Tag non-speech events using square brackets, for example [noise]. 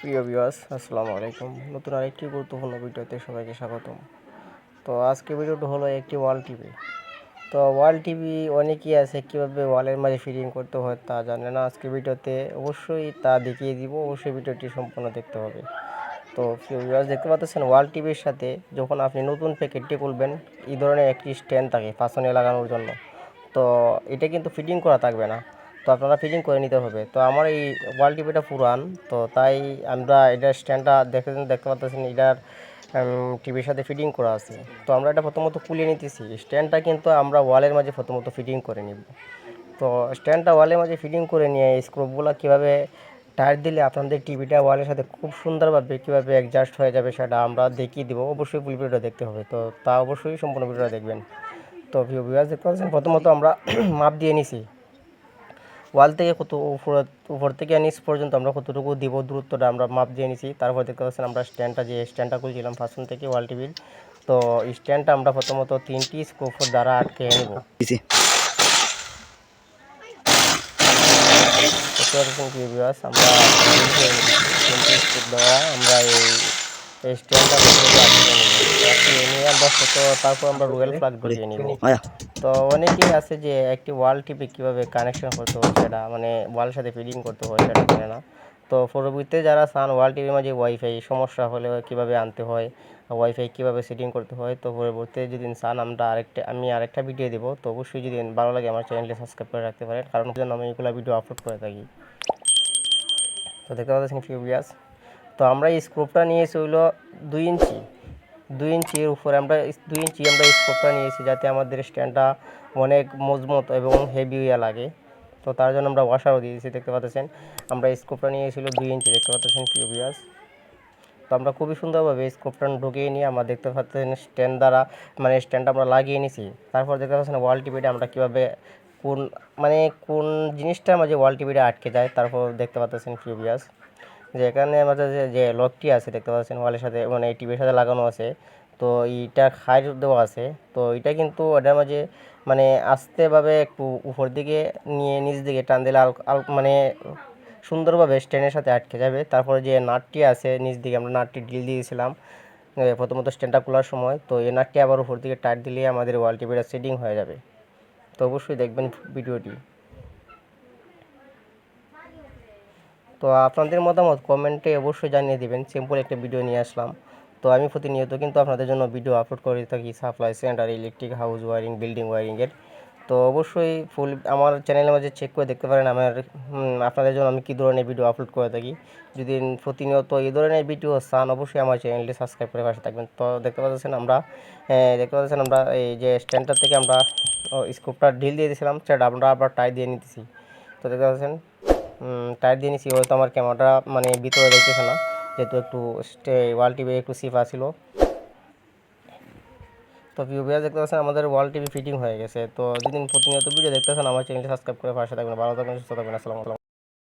প্রিয় ভিউয়ার্স, আসসালামু আলাইকুম। নতুন আরেকটি গুরুত্বপূর্ণ ভিডিওতে সবাইকে স্বাগতম। তো আজকে ভিডিওটা হলো একটি ওয়াল টিভি। তো ওয়াল টিভি অনেকেই আছে, কীভাবে ওয়ালের মাঝে ফিটিং করতে হয় তা জানে না। আজকে ভিডিওতে অবশ্যই তা দেখিয়ে দিব, অবশ্যই ভিডিওটি সম্পূর্ণ দেখতে হবে। তো প্রিয় ভিউয়ার্স, দেখতে পাচ্ছেন ওয়াল টিভির সাথে যখন আপনি নতুন প্যাকেটটি খুলবেন, এই ধরনের একটি স্ট্যান্ড থাকে পাশনে লাগানোর জন্য। তো এটা কিন্তু ফিটিং করা থাকবে না। তো আপনারা ফিটিং করে নিতে হবে। তো আমার এই ওয়াল টিভিটা পুরান, তো তাই আমরা এটার স্ট্যান্ডটা দেখে দেখতে পাচ্ছেন এটার টিভির সাথে ফিটিং করা আছে। তো আমরা এটা প্রথমত খুলে নিতেছি। স্ট্যান্ডটা কিন্তু আমরা ওয়ালের মাঝে প্রথমত ফিটিং করে নিব। তো স্ট্যান্ডটা ওয়ালের মাঝে ফিটিং করে নিয়ে স্ক্রুপগুলো কীভাবে টায়ার দিলে আপনাদের টিভিটা ওয়ালের সাথে খুব সুন্দরভাবে কীভাবে অ্যাডজাস্ট হয়ে যাবে সেটা আমরা দেখিয়ে দিব। অবশ্যই ফুল ভিডিওটা দেখতে হবে। তো তা অবশ্যই সম্পূর্ণ ভিডিওটা দেখবেন। তো ভিউ ভিউয়ার্স দেখতে পাচ্ছেন, প্রথমত আমরা [clears throat] মাপ দিয়ে নিছি। ওয়াল থেকে কত উপর উপর থেকে নিচ পর্যন্ত আমরা কতটুকু দিব দূরত্বটা আমরা মাপ দিয়ে নিছি। তারপর দেখতে পাচ্ছেন আমরা স্ট্যান্ডটা যে স্ট্যান্ডটা খুলছিলাম ফার্স্ট থেকে ওয়াল টিভির তো স্ট্যান্ডটা আমরা প্রথমত তিনটি স্ক্রুফোর দ্বারা আটকে নেব। আমরা তিনটি স্ক্রুপ দ্বারা আমরা এই স্ট্যান্ডটা আটকে নেব। আটকে নিয়ে আমরা তারপর আমরা রয়েল প্লাগ ঢুকিয়ে নিব। তো অনেকেই আছে যে একটি ওয়াল টিপে কীভাবে কানেকশন করতে হয় সেটা মানে ওয়ালের সাথে ফিডিং করতে হয় সেটা জানে না। তো পরবর্তীতে যারা চান ওয়াল টিভির মাঝে ওয়াইফাই সমস্যা হলে কীভাবে আনতে হয় ওয়াইফাই কীভাবে সেটিং করতে হয়, তো পরবর্তীতে যদি চান আমরা আরেকটা, আমি আরেকটা ভিডিও দেবো। তো অবশ্যই যদি ভালো লাগে আমার চ্যানেলটি সাবস্ক্রাইব করে রাখতে পারেন, কারণ জন্য আমি এগুলো ভিডিও আপলোড করে থাকি। তো দেখতে পাচ্ছেন ফিউবিয়াস তো আমরা এই স্ক্রুপটা নিয়েছি হইল দুই ইঞ্চি। দুই ইঞ্চির উপরে আমরা দুই ইঞ্চি আমরা স্কোপটা নিয়েছি যাতে আমাদের স্ট্যান্ডটা অনেক মজবুত এবং হেভি ইয়া লাগে। তো তার জন্য আমরা ওয়াশারও দিয়েছি, দেখতে পাচ্ছেন? আমরা স্কোপটা নিয়েছিল দুই ইঞ্চি, দেখতে পাচ্ছেন? পিওবিয়াস তো আমরা খুবই সুন্দরভাবে স্কোপটা ঢুকিয়ে নিয়ে আমরা দেখতে পাচ্ছেন স্ট্যান্ড দ্বারা মানে স্ট্যান্ডটা আমরা লাগিয়ে নিছি তারপর দেখতে পাচ্ছেন ওয়াল টিভিটা আমরা কীভাবে কোন মানে কোন জিনিসটার মাঝে ওয়াল টিভিটা আটকে যায়, তারপর দেখতে পাচ্ছেন পিওবিয়াস যে এখানে আমাদের যে লকটি আছে, দেখতে পাচ্ছেন, ওয়ালের সাথে মানে টিভির সাথে লাগানো আছে, তো এইটা খাই দেওয়া আছে, তো এটা কিন্তু ওটার মাঝে মানে আস্তেভাবে একটু উপর দিকে নিয়ে নিচ দিকে টান দিলে আল মানে সুন্দরভাবে স্ট্যান্ডের সাথে আটকে যাবে। তারপরে যে নাটটি আছে, নিচ দিকে আমরা নাটটি ডিল দিয়েছিলাম প্রথমত স্ট্যান্ডটা খোলার সময়, তো এই নাটটি আবার উপর দিকে টাইট দিলে আমাদের ওয়াল টিভিটা সেটিং হয়ে যাবে। তো অবশ্যই দেখবেন ভিডিওটি। তো আপনাদের মতামত কমেন্টে অবশ্যই জানিয়ে দেবেন। সিম্পল একটা ভিডিও নিয়ে আসলাম। তো আমি প্রতিনিয়ত কিন্তু আপনাদের জন্য ভিডিও আপলোড করে থাকি supply centre electric house wiring building ওয়ারিংয়ের তো অবশ্যই ফুল আমার চ্যানেলের মাঝে চেক করে দেখতে পারেন আমার আপনাদের জন্য আমি কী ধরনের ভিডিও আপলোড করে থাকি। যদি প্রতিনিয়ত এই ধরনের ভিডিও চান, অবশ্যই আমার চ্যানেলটি সাবস্ক্রাইব করে পাশে থাকবেন। তো দেখতে পাচ্ছেন আমরা দেখতে পাচ্ছেন আমরা, এই যে স্ট্যান্ডটার থেকে আমরা স্কোপটা ঢিল দিয়ে দিয়েছিলাম, সেটা আমরা আবার টাই দিয়ে নিতেছি। তো দেখতে পাচ্ছেন টায়ার দিয়ে নিছি। হয়তো আমার ক্যামেরাটা মানে ভিতরে দেখতেছে না। যেহেতু একটু ওয়াল টিভি একটু সিফা ছিল তো ভিউবিয়া দেখতে পাচ্ছেন, আমাদের ওয়াল টিভি ফিটিং হয়ে গেছে। তো যেদিন প্রতিনিয়ত ভিডিও দেখতেছেন, আমার চ্যানেলটি সাবস্ক্রাইব করে পাশে থাকবেন। ভালো থাকবেন, সুস্থ থাকবেন। আসসালামু আলাইকুম।